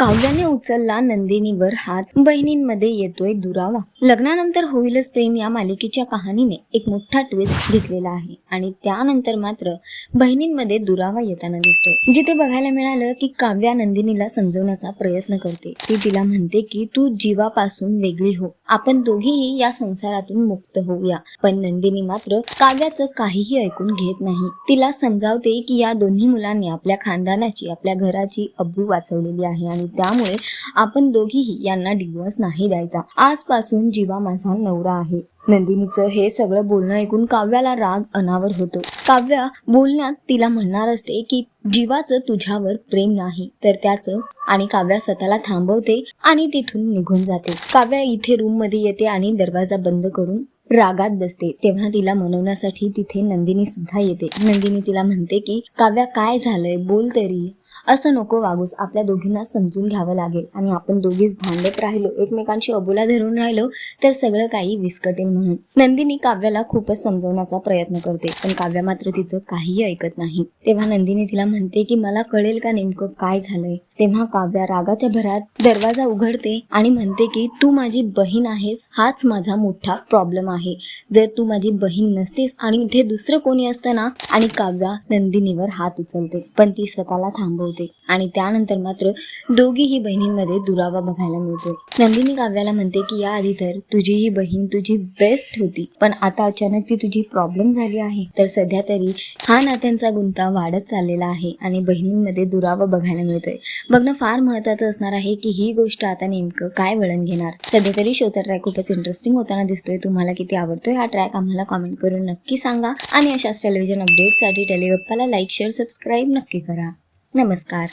काव्याने उचलला नंदिनीवर हात. बहिणींमध्ये येतोय दुरावा. लग्नानंतर होईलच प्रेम या मालिकेच्या कहाणीने. एक मोठा ट्विस्ट घेतलेला आहे. आणि त्यानंतर मात्र बहिणींमध्ये दुरावा येताना दिसतोय. जिथे बघायला मिळालं की काव्या नंदिनीला समजवण्याचा प्रयत्न करते. ती तिला म्हणते की तू जीवापासून वेगळी हो. आपण दोघीही या संसारातून मुक्त होऊया. पण नंदिनी मात्र काव्याचं काहीही ऐकून घेत नाही. तिला समजावते की या दोन्ही मुलांनी आपल्या खानदानाची आपल्या घराची अब्रू वाचवलेली आहे आणि त्यामुळे आपण दोघीही यांना डिवोर्स नाही द्यायचा. आजपासून जीवा माझा नवरा आहे. नंदिनीचं हे सगळं बोलणं ऐकून काव्याला राग अनावर होतो. काव्या बोलण्यात तिला म्हणणार असते की जीवाचं तुझ्यावर प्रेम नाही. तर त्याचं आणि काव्या स्वतःला थांबवते आणि तिथून निघून जाते. काव्या इथे रूममध्ये येते आणि दरवाजा बंद करून रागात बसते. तेव्हा तिला मनवण्यासाठी तिथे नंदिनी सुद्धा येते. नंदिनी तिला म्हणते की काव्या काय झालंय? बोल तरी. असं नको वागूस. आपल्या दोघींना समजून घ्यावं लागेल. आणि आपण दोघीच भांडत राहिलो एकमेकांशी अबोला धरून राहिलो तर सगळं काही विस्कटेल म्हणून. नंदिनी काव्याला खूपच समजवण्याचा प्रयत्न करते पण काव्या मात्र तिचं काहीही ऐकत नाही. तेव्हा नंदिनी तिला म्हणते की मला कळेल का नेमकं काय झालंय? तेव्हा काव्या रागाच्या भरात दरवाजा उघडते आणि म्हणते की तू माझी बहीण आहेस. हाच माझा मोठा प्रॉब्लेम आहे. जर तू माझी बहीण नसतीस आणि इथे दुसरं कोणी असतं ना? आणि काव्या नंदिनीवर हात उचलते. पण ती स्वतःला थांबवते. आणि त्यानंतर मात्र दोघीही बहिणींमध्ये दुरावा बघायला मिळतोय. नंदिनी काव्याला म्हणते की या आधी तर तुझी ही बहीण तुझी बेस्ट होती. पण आता अचानक ती तुझी प्रॉब्लेम झाली आहे. तर सध्या तरी हा नात्यांचा गुंता वाढत चाललेला आहे आणि बहिणींमध्ये दुरावा बघायला मिळतोय. बघणं फार महत्वाचं असणार आहे की ही गोष्ट आता नेमकं काय वळण घेणार. सध्या तरी शोचा ट्रॅक खूपच इंटरेस्टिंग होताना दिसतोय. तुम्हाला किती आवडतोय हा ट्रॅक आम्हाला कमेंट करून नक्की सांगा. आणि अशाच टेलिव्हिजन अपडेटसाठी टेलिगप्पाला लाईक शेअर सबस्क्राईब नक्की करा. नमस्कार.